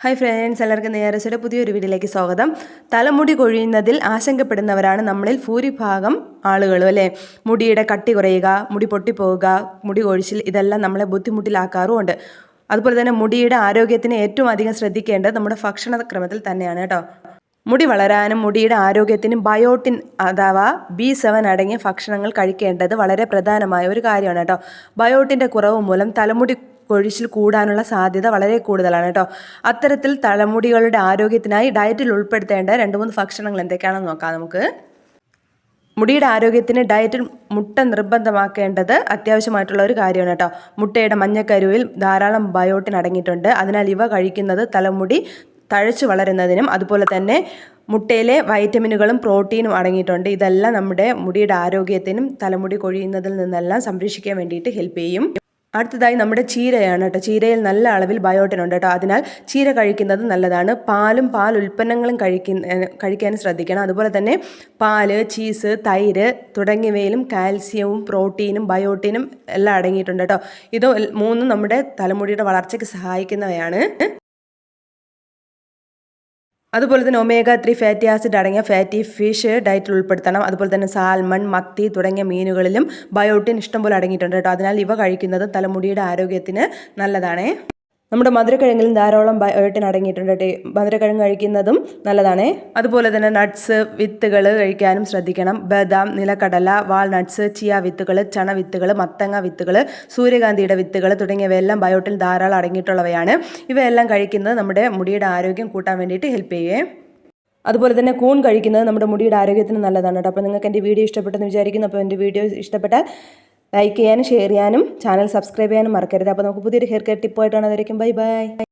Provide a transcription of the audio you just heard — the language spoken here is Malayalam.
ഹായ് ഫ്രണ്ട്സ് എല്ലാവർക്കും നേരസയുടെ പുതിയൊരു വീഡിയോയിലേക്ക് സ്വാഗതം. തലമുടി കൊഴിയുന്നതിൽ ആശങ്കപ്പെടുന്നവരാണ് നമ്മളിൽ ഭൂരിഭാഗം ആളുകളും അല്ലേ? മുടിയുടെ കട്ടി കുറയുക മുടി പൊട്ടിപ്പോവുക മുടി കൊഴിച്ചിൽ ഇതെല്ലാം നമ്മളെ ബുദ്ധിമുട്ടിലാക്കാറുമുണ്ട് അതുപോലെ തന്നെ മുടിയുടെ ആരോഗ്യത്തിന് ഏറ്റവും അധികം ശ്രദ്ധിക്കേണ്ടത് നമ്മുടെ ഭക്ഷണക്രമത്തിൽ തന്നെയാണ് കേട്ടോ. മുടി വളരാനും മുടിയുടെ ആരോഗ്യത്തിനും ബയോട്ടിൻ അഥവാ ബി സെവൻ അടങ്ങിയ ഭക്ഷണങ്ങൾ കഴിക്കേണ്ടത് വളരെ പ്രധാനമായ ഒരു കാര്യമാണ് കേട്ടോ. ബയോട്ടിന്റെ കുറവ് മൂലം തലമുടി കൊഴിച്ചിൽ കൂടാനുള്ള സാധ്യത വളരെ കൂടുതലാണ് കേട്ടോ. അത്തരത്തിൽ തലമുടികളുടെ ആരോഗ്യത്തിനായി ഡയറ്റിൽ ഉൾപ്പെടുത്തേണ്ട രണ്ട് മൂന്ന് ഭക്ഷണങ്ങൾ എന്തൊക്കെയാണെന്ന് നോക്കാം നമുക്ക്. മുടിയുടെ ആരോഗ്യത്തിന് ഡയറ്റിൽ മുട്ട നിർബന്ധമാക്കേണ്ടത് അത്യാവശ്യമായിട്ടുള്ള ഒരു കാര്യമാണ് കേട്ടോ. മുട്ടയുടെ മഞ്ഞക്കരുവിൽ ധാരാളം ബയോട്ടിൻ അടങ്ങിയിട്ടുണ്ട്. അതിനാൽ ഇവ കഴിക്കുന്നത് തലമുടി തഴച്ചു വളരുന്നതിനും അതുപോലെ തന്നെ മുട്ടയിലെ വൈറ്റമിനുകളും പ്രോട്ടീനും അടങ്ങിയിട്ടുണ്ട്. ഇതെല്ലാം നമ്മുടെ മുടിയുടെ ആരോഗ്യത്തിനും തലമുടി കൊഴിയുന്നതിൽ നിന്നെല്ലാം സംരക്ഷിക്കാൻ വേണ്ടിയിട്ട് ഹെൽപ്പ് ചെയ്യും. അടുത്തതായി നമ്മുടെ ചീരയാണ് കേട്ടോ. ചീരയിൽ നല്ല അളവിൽ ബയോട്ടിൻ ഉണ്ട് കേട്ടോ. അതിനാൽ ചീര കഴിക്കുന്നത് നല്ലതാണ്. പാലും പാൽ ഉൽപ്പന്നങ്ങളും കഴിക്കുന്ന കഴിക്കാൻ ശ്രദ്ധിക്കണം. അതുപോലെ തന്നെ പാൽ ചീസ് തൈര് തുടങ്ങിയവയിലും കാൽസ്യവും പ്രോട്ടീനും ബയോട്ടിനും എല്ലാം അടങ്ങിയിട്ടുണ്ട് കേട്ടോ. ഇത് മൂന്നും നമ്മുടെ തലമുടിയുടെ വളർച്ചയ്ക്ക് സഹായിക്കുന്നവയാണ്. അതുപോലെ തന്നെ ഒമേഗ ത്രീ ഫാറ്റി ആസിഡ് അടങ്ങിയ ഫാറ്റി ഫിഷ് ഡയറ്റിൽ ഉൾപ്പെടുത്തണം. അതുപോലെ തന്നെ സാൽമൺ മത്തി തുടങ്ങിയ മീനുകളിലും ബയോട്ടിൻ ഇഷ്ടംപോലെ അടങ്ങിയിട്ടുണ്ട് കേട്ടോ. അതിനാൽ ഇവ കഴിക്കുന്നത് തലമുടിയുടെ ആരോഗ്യത്തിന് നല്ലതാണേ. നമ്മുടെ മധുരക്കിഴങ്ങിലും ധാരാളം ബയോട്ടിൻ അടങ്ങിയിട്ടുണ്ട് മധുരക്കിഴങ്ങ് കഴിക്കുന്നതും നല്ലതാണ്. അതുപോലെ തന്നെ നട്ട്സ് വിത്തുകൾ കഴിക്കാനും ശ്രദ്ധിക്കണം. ബദാം നിലക്കടല വാൾനട്ട്സ് ചിയ വിത്തുകൾ ചണ വിത്തുകൾ മത്തങ്ങ വിത്തുകൾ സൂര്യകാന്തിയുടെ വിത്തുകൾ തുടങ്ങിയവയെല്ലാം ബയോട്ടിൻ ധാരാളം അടങ്ങിയിട്ടുള്ളവയാണ്. ഇവയെല്ലാം കഴിക്കുന്നത് നമ്മുടെ മുടിയുടെ ആരോഗ്യം കൂട്ടാൻ വേണ്ടിയിട്ട് ഹെൽപ്പ് ചെയ്യേ. അതുപോലെ തന്നെ കൂൺ കഴിക്കുന്നത് നമ്മുടെ മുടിയുടെ ആരോഗ്യത്തിന് നല്ലതാണ് കേട്ടോ അപ്പോൾ നിങ്ങൾക്ക് എന്റെ വീഡിയോ ഇഷ്ടപ്പെട്ടെന്ന് വിചാരിക്കുന്നു. അപ്പോൾ എന്റെ വീഡിയോ ഇഷ്ടപ്പെട്ടാൽ ലൈക്ക് ചെയ്യാനും ഷെയർ ചെയ്യാനും ചാനൽ സബ്സ്ക്രൈബ് ചെയ്യാനും മറക്കരുത്. അപ്പോൾ നമുക്ക് പുതിയൊരു ഹെയർ കെയർ ടിപ്പായിട്ടാണ് അതായിരിക്കും ബൈ ബൈ